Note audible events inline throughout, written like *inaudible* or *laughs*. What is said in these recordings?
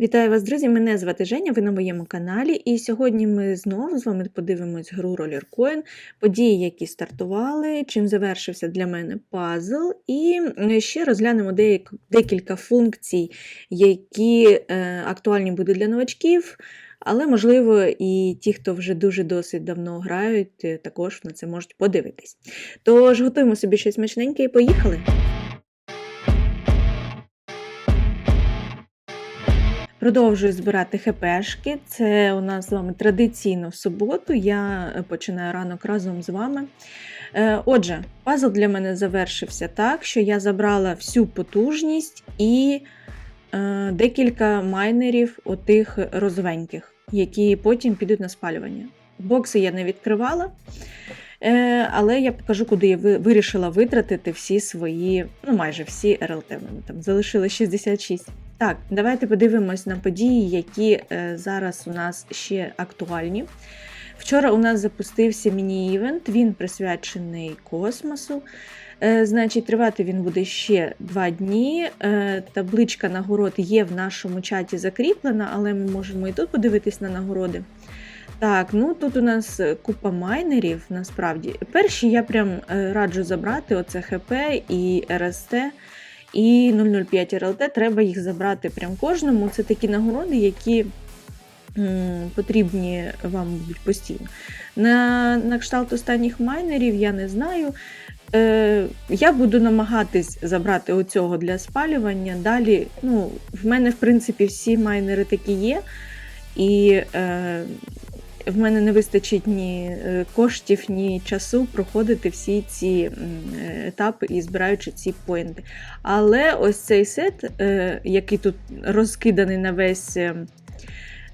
Вітаю вас, друзі! Мене звати Женя, ви на моєму каналі, і сьогодні ми знову з вами подивимось гру Roller Coin, події, які стартували, чим завершився для мене пазл, і ще розглянемо декілька функцій, які е, актуальні будуть для новачків, але, можливо, і ті, хто вже дуже досить давно грають, е, також на це можуть подивитись. Тож готуємо собі щось смачненьке і поїхали! Продовжую збирати хпшки. Це у нас з вами традиційно в суботу. Я е, починаю ранок разом з вами. Е, Отже, пазл для мене завершився так, що я забрала всю потужність і е, декілька майнерів отих розовеньких, які потім підуть на спалювання. Бокси я не відкривала. Е, Але я покажу, куди я вирішила витратити всі свої, ну майже всі РЛТ. Мене там залишилось 66. Так, давайте подивимось на події, які е, зараз у нас ще актуальні. Вчора у нас запустився міні-івент, він присвячений космосу. Е, Значить, тривати він буде ще два дні. Табличка нагород є в нашому чаті закріплена, але ми можемо і тут подивитись на нагороди. Так, ну тут у нас е, купа майнерів, насправді. Перші я прям е, раджу забрати: оце ХП і РСТ. І 005 РЛТ треба їх забрати прям кожному. Це такі нагороди, які м, потрібні вам будуть постійно. На, на кшталт останніх майнерів я не знаю. Е, я буду намагатись забрати оцього для спалювання. Далі, ну, в мене, в принципі, всі майнери такі є. І е, в мене не вистачить ні е, коштів, ні часу проходити всі ці е, етапи і збираючи ці поінти. Але ось цей сет, е, який тут розкиданий на весь.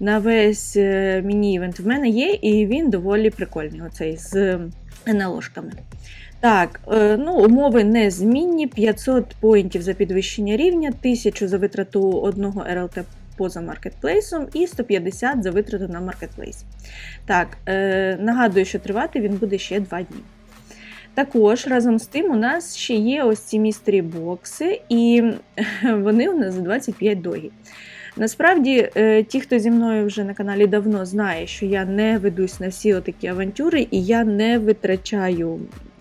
На весь міні-івент в мене є, і він доволі прикольний. Оцей з НЛОшками. Так, ну, умови незмінні: 500 поінтів за підвищення рівня, 1000 за витрату одного РЛТ поза маркетплейсом і 150 за витрату на маркетплейс. Так, е, нагадую, що тривати він буде ще 2 дні. Також разом з тим у нас ще є ось ці містері бокси, і *laughs* вони у нас за 25 догів. Насправді, е, ті, хто зі мною вже на каналі давно знає, що я не ведусь на всі отакі авантюри, і я не витрачаю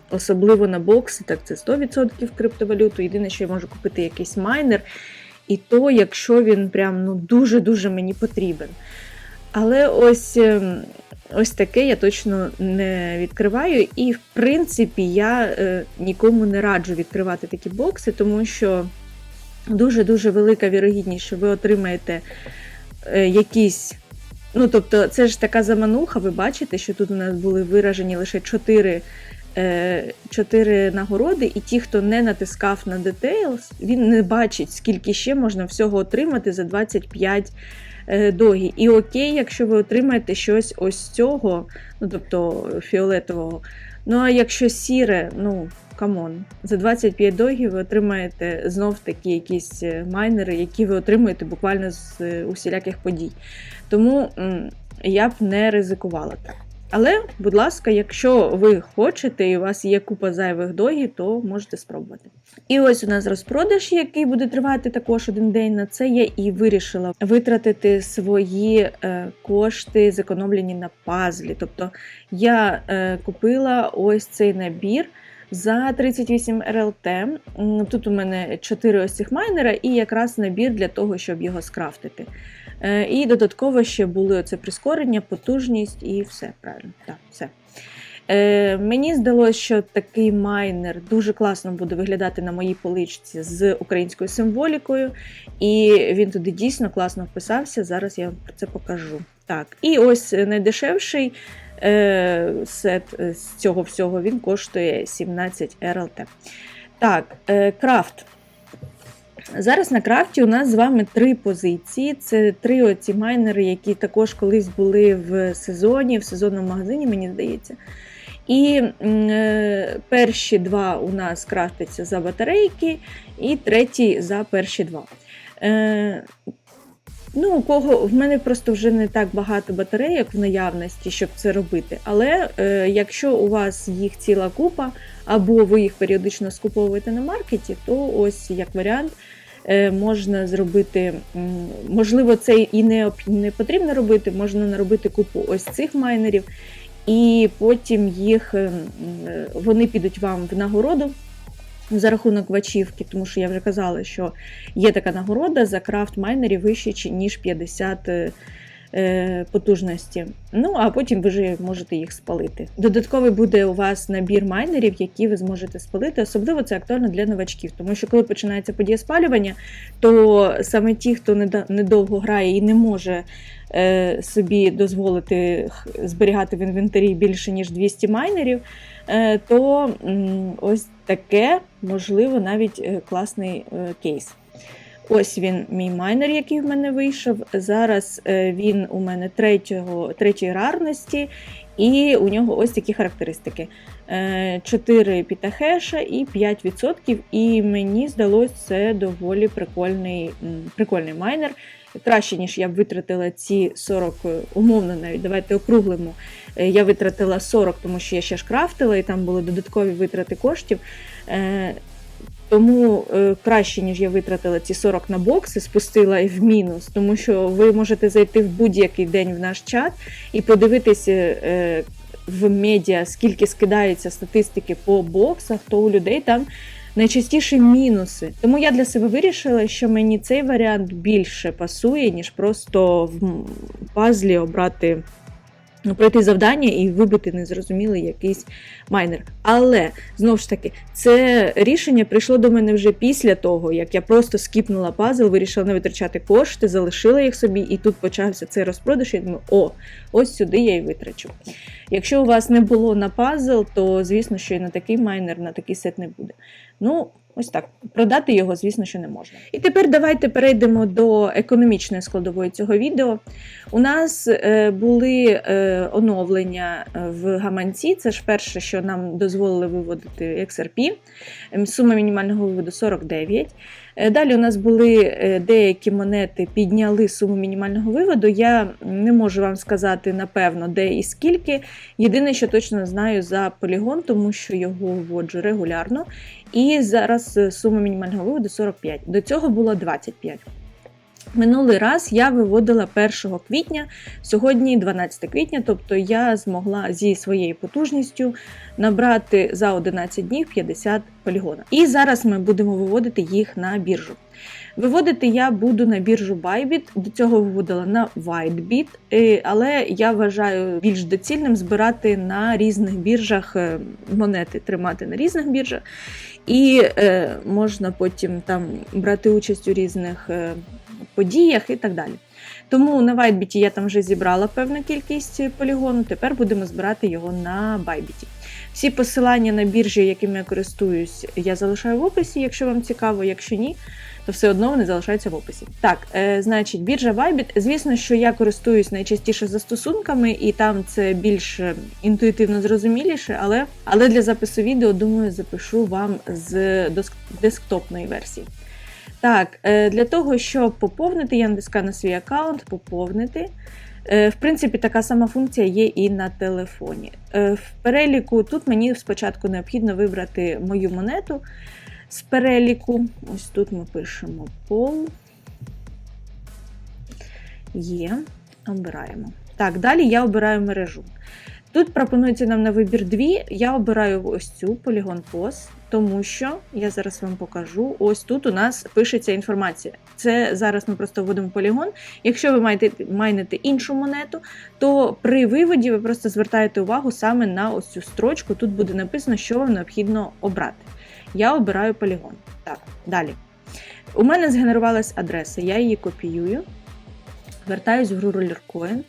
особливо на бокси, так це 100% криптовалюту. Єдине, що я можу купити якийсь майнер, і то, якщо він прям ну, дуже-дуже мені потрібен. Але ось. ем, Ось таке я точно не відкриваю, і в принципі я е, нікому не раджу відкривати такі бокси, тому що дуже-дуже велика вірогідність, що ви отримаєте е, якісь. Ну, тобто, це ж така замануха, ви бачите, що тут у нас були виражені лише 4, е, 4 нагороди, і ті, хто не натискав на Details, він не бачить, скільки ще можна всього отримати за 25 е, догі. І окей, якщо ви отримаєте щось ось цього, ну тобто фіолетового. Ну а якщо сіре, ну камон, за 25 догів ви отримаєте знов такі якісь е, майнери, які ви отримуєте буквально з усіляких подій. Тому я б не ризикувала так. Але, будь ласка, якщо ви хочете і у вас є купа зайвих догів, то можете спробувати. І ось у нас розпродаж, який буде тривати також один день. На це я і вирішила витратити свої е, кошти, зекономлені на пазлі. Тобто я е, купила ось цей набір. За 38 РЛТ. Тут у мене 4 ось цих майнера і якраз набір для того, щоб його скрафтити. Е, І додатково ще були оце прискорення, потужність і все правильно. Так, все. Е, мені здалося, що такий майнер дуже класно буде виглядати на моїй поличці з українською символікою, і він туди дійсно класно вписався. Зараз я вам про це покажу. Так, і ось найдешевший е, сет з цього всього він коштує 17 РЛТ. Так, е, крафт. Зараз на крафті у нас з вами три позиції. Це три оці майнери, які також колись були в сезоні, в сезонному магазині, мені здається. І е, перші два у нас крафтяться за батарейки, і третій за перші два. Е, Ну, у кого в мене просто вже не так багато батарейок в наявності, щоб це робити. Але е, якщо у вас їх ціла купа, або ви їх періодично скуповуєте на маркеті, то ось як варіант можна зробити, можливо, це і не, не потрібно робити, можна наробити купу ось цих майнерів, і потім їх е, е, вони підуть вам в нагороду. За рахунок вачівки, тому що я вже казала, що є така нагорода за крафт майнерів вище ніж 50 е, е, потужності. Ну а потім ви вже можете їх спалити. Додатковий буде у вас набір майнерів, які ви зможете спалити. Особливо це актуально для новачків, тому що коли починається подія спалювання, то саме ті, хто недовго грає і не може е, собі дозволити зберігати в інвентарі більше ніж 200 майнерів, е, то ось таке можливо навіть е, класний е, кейс. Ось він, мій майнер, який в мене вийшов. Зараз е, він у мене третього, третьої рарності, і у нього ось такі характеристики: Е, 4 пітахеша і 5%. І мені здалося це доволі прикольний, прикольний майнер. Краще, ніж я б витратила ці 40, е, умовно навіть, давайте округлимо. Е, Я витратила 40, тому що я ще ж крафтила, і там були додаткові витрати коштів. Тому е, краще, ніж я витратила ці 40 на бокси, спустила і в мінус, тому що ви можете зайти в будь-який день в наш чат і подивитися е, в медіа, скільки скидається статистики по боксах, то у людей там найчастіше мінуси. Тому я для себе вирішила, що мені цей варіант більше пасує, ніж просто в пазлі обрати. Ну, пройти завдання і вибити незрозумілий якийсь майнер. Але знову ж таки, це рішення прийшло до мене вже після того, як я просто скіпнула пазл, вирішила не витрачати кошти, залишила їх собі, і тут почався цей розпродаж. Я думаю, о, ось сюди я і витрачу. Якщо у вас не було на пазл, то звісно, що і на такий майнер, на такий сет не буде. Ну, ось так. Продати його, звісно, що не можна. І тепер давайте перейдемо до економічної складової цього відео. У нас е, були е, оновлення е, в гаманці. Це ж перше, що нам дозволили виводити XRP. Сума мінімального виводу 49. Е, Далі у нас були е, деякі монети, підняли суму мінімального виводу. Я не можу вам сказати напевно, де і скільки. Єдине, що точно знаю за полігон, тому що його вводжу регулярно. І зараз е, сума мінімального виводу 45. До цього було 25. Минулий раз я виводила 1 квітня, сьогодні 12 квітня, тобто я змогла зі своєю потужністю набрати за 11 днів 50 полігонів. І зараз ми будемо виводити їх на біржу. Виводити я буду на біржу Bybit, до цього виводила на WhiteBit, е, але я вважаю більш доцільним збирати на різних біржах е, монети, тримати на різних біржах. І е, можна потім там брати участь у різних подіях і так далі. Тому на WhiteBit я там вже зібрала певну кількість полігону, тепер будемо збирати його на Bybit. Всі посилання на біржі, якими я користуюсь, я залишаю в описі, якщо вам цікаво, якщо ні, то все одно вони залишаються в описі. Так, е, значить, біржа Bybit, звісно, що я користуюсь найчастіше застосунками, і там це більш е, інтуїтивно зрозуміліше, але, але для запису відео, думаю, запишу вам з десктопної версії. Так, е, для того, щоб поповнити, я натискаю на свій аккаунт, поповнити. Е, В принципі, така сама функція є і на телефоні. Е, В переліку тут мені спочатку необхідно вибрати мою монету з переліку. Ось тут ми пишемо пол. Є. Обираємо. Так, далі я обираю мережу. Тут пропонується нам на вибір дві. Я обираю ось цю Polygon POS, тому що я зараз вам покажу. Ось тут у нас пишеться інформація. Це зараз ми просто вводимо полігон. Якщо ви маєте майнити іншу монету, то при виводі ви просто звертаєте увагу саме на ось цю строчку. Тут буде написано, що вам необхідно обрати. Я обираю полігон. Так, далі. У мене згенерувалась адреса, я її копіюю, вертаюсь в гру RollerCoin,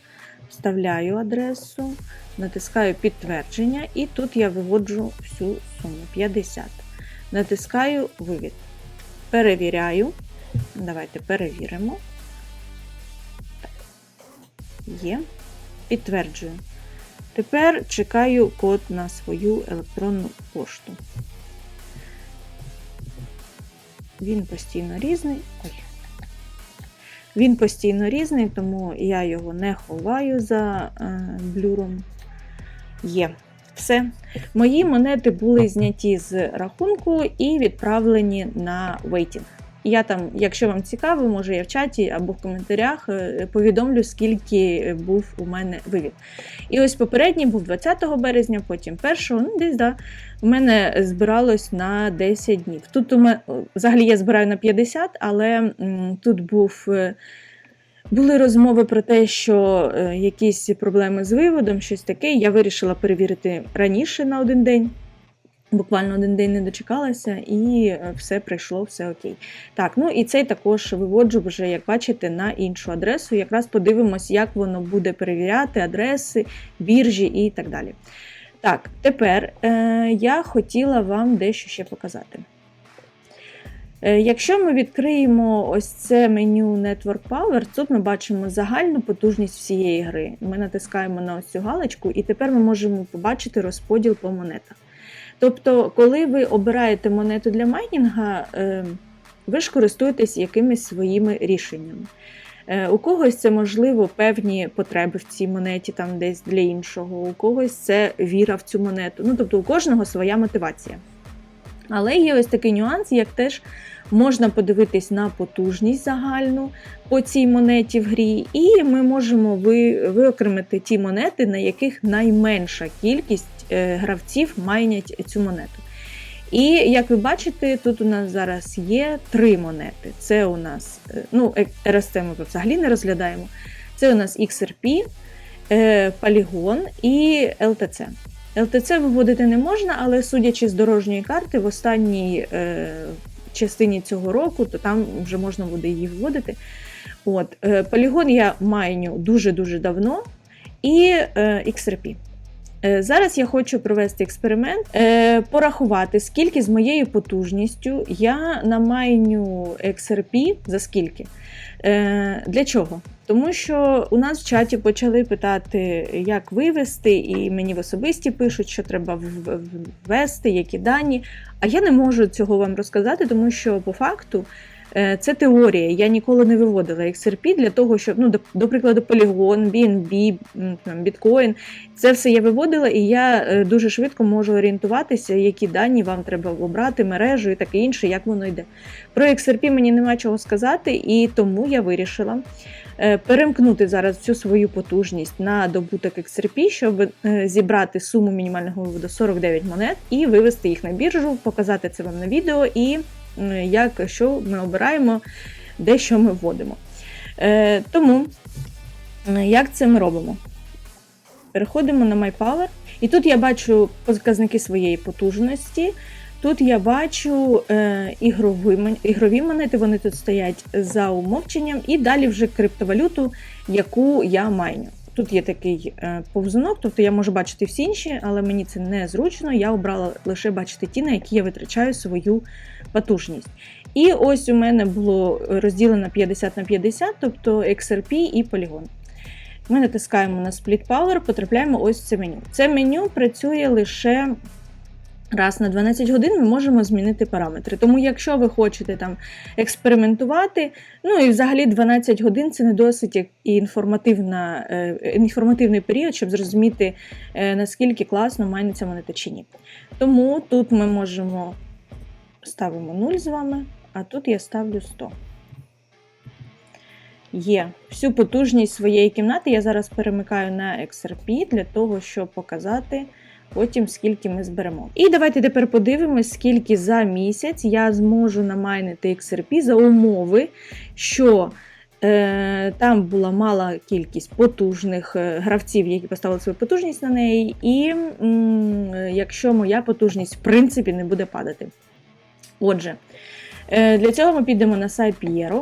вставляю адресу, натискаю підтвердження, і тут я виводжу всю суму 50. Натискаю вивід. Перевіряю. Давайте перевіримо. Є. Підтверджую. Тепер чекаю код на свою електронну пошту. Він постійно різний. Ой. Він постійно різний, тому я його не ховаю за е, блюром. Є. Все. Мої монети були зняті з рахунку і відправлені на вейтінг. Я там, якщо вам цікаво, може я в чаті або в коментарях е, повідомлю, скільки був у мене вивід. І ось попередній був 20 березня, потім 1, ну десь да, у мене збиралось на 10 днів. Тут у мене взагалі я збираю на 50, але м, тут був. е, Були розмови про те, що е, якісь проблеми з виводом, щось таке. Я вирішила перевірити раніше на один день. Буквально один день не дочекалася, і е, все прийшло, все окей. Так, ну і цей також виводжу вже, як бачите, на іншу адресу. Якраз подивимось, як воно буде перевіряти адреси, біржі і так далі. Так, тепер е, я хотіла вам дещо ще показати. Е, Якщо ми відкриємо ось це меню Network Power, тут ми бачимо загальну потужність всієї гри. Ми натискаємо на ось цю галочку, і тепер ми можемо побачити розподіл по монетах. Тобто, коли ви обираєте монету для майнінга, е, ви ж користуєтесь якимись своїми рішеннями. Е, У когось це можливо певні потреби в цій монеті, там десь для іншого, у когось це віра в цю монету. Ну тобто у кожного своя мотивація. Але є ось такий нюанс, як теж можна подивитись на потужність загальну по цій монеті в грі, і ми можемо ви, виокремити ті монети, на яких найменша кількість е, гравців майнять цю монету. І як ви бачите, тут у нас зараз є три монети. Це у нас, е, ну, е, РСТ ми взагалі не розглядаємо. Це у нас XRP, е, Polygon і LTC. LTC виводити не можна, але судячи з дорожньої карти, в останній е, частині цього року, то там вже можна буде її вводити. От, е, Полігон я майню дуже-дуже давно, і е, XRP. Е, Зараз я хочу провести експеримент, е, порахувати, скільки з моєю потужністю я намайню XRP за скільки. Е, Для чого? Тому що у нас в чаті почали питати, як вивести, і мені в особисті пишуть, що треба ввести, які дані. А я не можу цього вам розказати, тому що по факту це теорія. Я ніколи не виводила XRP для того, щоб, ну, до, до прикладу, Polygon, BNB, там. Це все я виводила, і я е, дуже швидко можу орієнтуватися, які дані вам треба обрати, мережу і таке інше, як воно йде. Про XRP мені нема чого сказати, і тому я вирішила е, перемкнути зараз всю свою потужність на добуток XRP, щоб е, зібрати суму мінімального виводу 49 монет і вивести їх на біржу, показати це вам на відео і е, як що ми обираємо, де що ми вводимо. Е, Тому е, як це ми робимо? Переходимо на MyPower, і тут я бачу показники своєї потужності. Тут я бачу е, ігрові, ігрові монети, вони тут стоять за умовченням, і далі вже криптовалюту, яку я майню. Тут є такий е, повзунок, тобто я можу бачити всі інші, але мені це не зручно. Я обрала лише бачити ті, на які я витрачаю свою потужність. І ось у мене було розділено 50 на 50, тобто XRP і полігон. Ми натискаємо на Split Power, потрапляємо ось в це меню. Це меню працює лише раз на 12 годин. Ми можемо змінити параметри. Тому, якщо ви хочете там експериментувати, ну і взагалі 12 годин це не досить і інформативна, е, інформативний період, щоб зрозуміти, е, наскільки класно майниться монета чи ні. Тому тут ми можемо ставимо 0 з вами, а тут я ставлю 100 є всю потужність своєї кімнати. Я зараз перемикаю на XRP для того, щоб показати потім, скільки ми зберемо. І давайте тепер подивимось, скільки за місяць я зможу намайнити XRP за умови, що. Е, Там була мала кількість потужних е, гравців, які поставили свою потужність на неї, і якщо моя потужність в принципі не буде падати. Отже, е, для цього ми підемо на сайт Piero.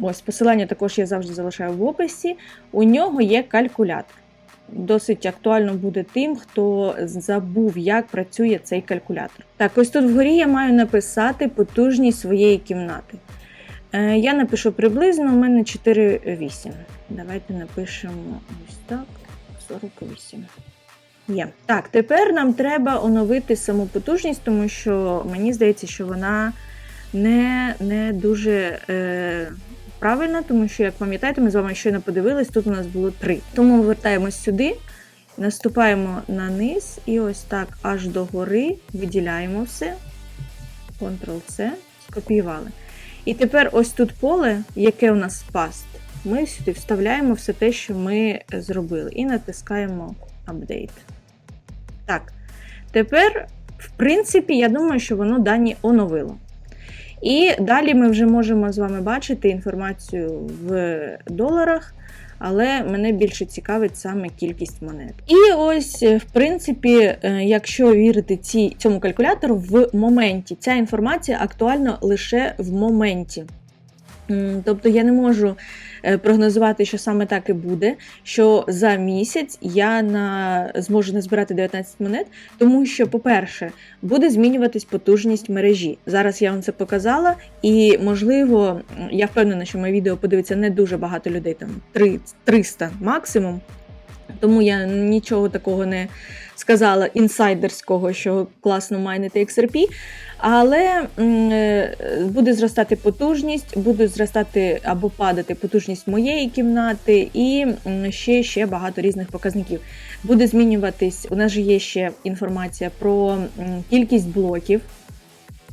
Ось посилання також я завжди залишаю в описі. У нього є калькулятор. Досить актуально буде тим, хто забув, як працює цей калькулятор. Так, ось тут вгорі я маю написати потужність своєї кімнати. Е, я напишу приблизно, у мене 4,8. Давайте напишемо ось так: 48. Є. Так, тепер нам треба оновити саму потужність, тому що мені здається, що вона не, не дуже. Е, правильно, тому що, як пам'ятаєте, ми з вами щойно подивились, тут у нас було три. Тому вертаємось сюди, наступаємо на низ і ось так аж до гори виділяємо все. Ctrl-C, скопіювали. І тепер ось тут поле, яке у нас past, ми сюди вставляємо все те, що ми зробили, і натискаємо Update. Так, тепер, в принципі, я думаю, що воно дані оновило. І далі ми вже можемо з вами бачити інформацію в доларах, але мене більше цікавить саме кількість монет. І ось, в принципі, е, якщо вірити ці, цьому калькулятору, в моменті ця інформація актуальна лише в моменті. Тобто я не можу е, прогнозувати, що саме так і буде, що за місяць я на... зможу назбирати 19 монет, тому що, по-перше, буде змінюватись потужність мережі. Зараз я вам це показала, і можливо, я впевнена, що моє відео подивиться не дуже багато людей, там 3 300 максимум. Тому я нічого такого не сказала інсайдерського, що класно майнити XRP. Але е, буде зростати потужність, буде зростати або падати потужність моєї кімнати, і ще, ще багато різних показників. Буде змінюватись. У нас же є ще інформація про кількість блоків.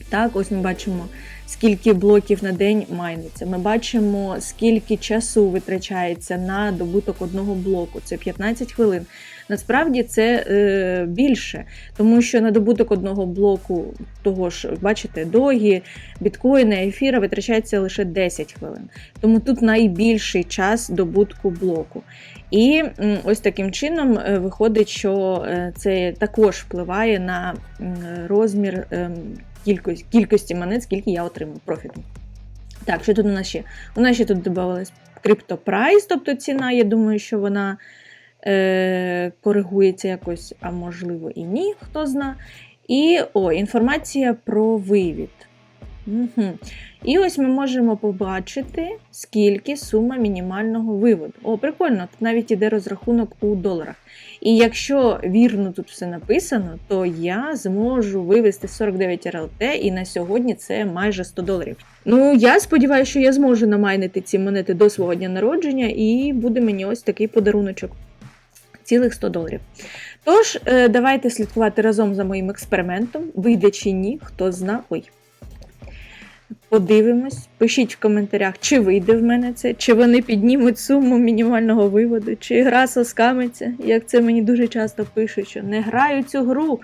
Так, ось ми бачимо, скільки блоків на день майниться. Ми бачимо, скільки часу витрачається на добуток одного блоку. Це 15 хвилин. Насправді це е, більше, тому що на добуток одного блоку, того ж, бачите, догі, біткоїна, ефіра витрачається лише 10 хвилин. Тому тут найбільший час добутку блоку. І ось таким чином е, виходить, що е, це також впливає на розмір ем, кількості, кількості монет, скільки я отримав профіту. Так, що тут у нас ще? У нас ще тут додавалась криптопрайс, тобто ціна, я думаю, що вона е, коригується якось, а можливо і ні, хто зна. І о, інформація про вивід. Угу. І ось ми можемо побачити, скільки сума мінімального виводу. О, прикольно, тут навіть іде розрахунок у доларах. І якщо вірно тут все написано, то я зможу вивести 49 РЛТ, і на сьогодні це майже 100 доларів. Ну, я сподіваюся, що я зможу намайнити ці монети до свого дня народження, і буде мені ось такий подаруночок. Цілих 100 доларів. Тож, е, давайте слідкувати разом за моїм експериментом. Вийде чи ні, хто зна. Ой. Подивимось, пишіть в коментарях, чи вийде в мене це, чи вони піднімуть суму мінімального виводу, чи гра соскамиться, як це мені дуже часто пишуть, що не граю цю гру,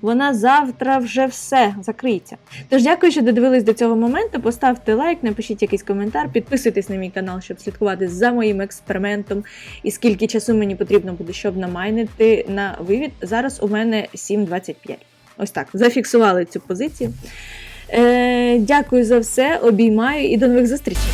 вона завтра вже все закриється. Тож дякую, що додивились до цього моменту. Поставте лайк, напишіть якийсь коментар, підписуйтесь на мій канал, щоб слідкувати за моїм експериментом і скільки часу мені потрібно буде, щоб намайнити на вивід. Зараз у мене 7.25. Ось так, зафіксували цю позицію. Е, дякую за все, обіймаю і до нових зустрічей!